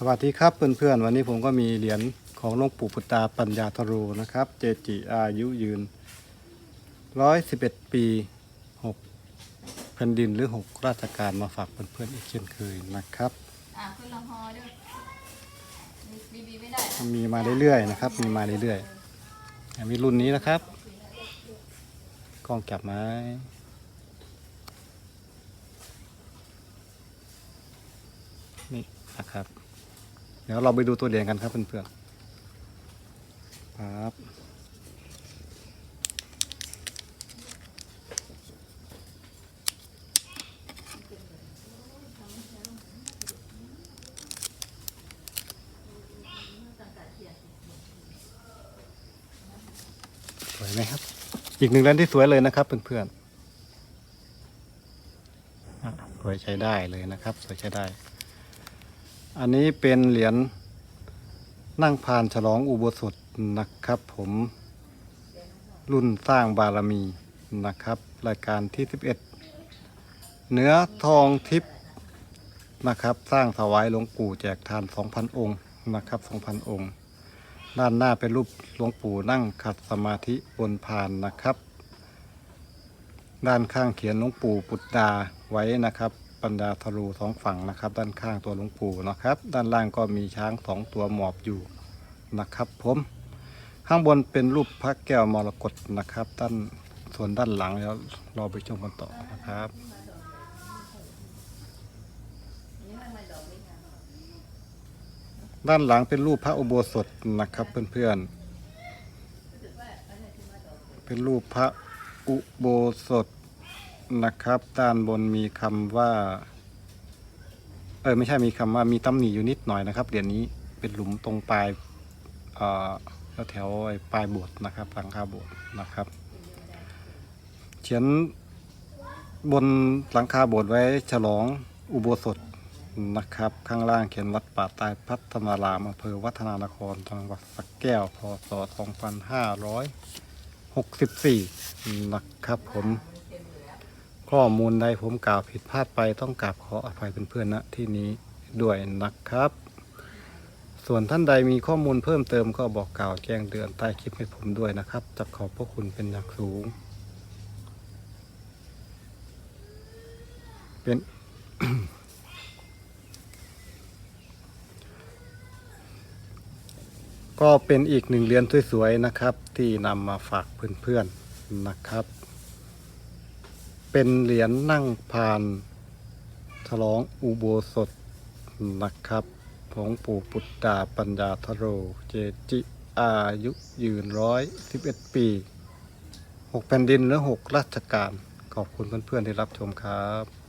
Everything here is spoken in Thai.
สวัสดีครับเพื่อนๆ วันนี้ผมก็มีเหรียญของหลวงปู่พุทธาปัญญาธโรนะครับ เจจิอายุยืนร้อยสิบเอ็ดปีหกแผ่นดินหรือหกราชการมาฝากเพื่อนๆอีกเช่นเคยนะครับอะขึ้นลำฮอด้วยบีบีไม่ได้มีมาเรื่อยๆนะครับ มีมาเรื่อยๆ มีรุ่นนี้นะครับ กล้องจับไหมนี่นะครับ เดี๋ยวเราไปดูตัวเหรียญกันครับเพื่อนๆครับสวยไหมครับ อีกหนึ่งเหรียญที่สวยเลยนะครับเพื่อนๆสวยใช้ได้เลยนะครับ สวยใช้ได้ อันนี้เป็นเหรียญนั่งพานฉลองอุโบสถนะครับ ผมรุ่นสร้างบารมีนะครับ รายการที่ 11 เนื้อทองทิพย์นะครับ สร้างถวายหลวงปู่แจกทาน 2,000 องค์นะครับ 2,000 องค์ ด้านหน้าเป็นรูปหลวงปู่นั่งขัดสมาธิบนพานนะครับ ด้านข้างเขียนหลวงปู่ปุตตาไว้นะครับ ปัญญาทรูสองฝั่งนะครับ ด้านข้างตัวหลวงปู่นะครับ ด้านล่างก็มีช้างสองตัวหมอบอยู่นะครับผมข้างบนเป็นรูปพระแก้วมรกตนะครับ ด้านส่วนด้านหลังแล้วเราไปชมกันต่อนะครับด้านหลังเป็นรูปพระอุโบสถนะครับเพื่อนๆ เป็นรูปพระอุโบสถ นะครับ ด้านบนมีคำว่า เออไม่ใช่มีคำว่ามีตำหนิอยู่นิดหน่อยนะครับเหรียญนี้เป็นหลุมตรงปลายแถวปลายโบสถ์นะครับหลังคาโบสถ์นะครับ เขียนบนหลังคาโบสถ์ไว้ฉลองอุโบสถนะครับ ข้างล่างเขียนวัดป่าตายพัฒนารามอำเภอวัฒนานครจังหวัดสระแก้วพศ2564 นะครับผม ข้อมูลใดผมกล่าวผิดพลาดไปต้องกราบขออภัยเพื่อนๆณที่นี้ด้วยนะครับ ส่วนท่านใดมีข้อมูลเพิ่มเติมก็บอกกล่าวแจ้งเตือนใต้คลิปให้ผมด้วยนะครับจะขอบพระคุณเป็นอย่างสูง เป็นก็เป็นอีกหนึ่งเรียญสวยๆนะครับ ที่นำมาฝากเพื่อนๆนะครับ เป็นเหรียญนั่งพาน ฉลองอุโบสถนะครับของปู่ปุตตาปัญญาทโร เจจิอายุยืนร้อยสิบเอ็ดปีหกแผ่นดินและหกราชการ ขอบคุณเพื่อนๆที่รับชมครับ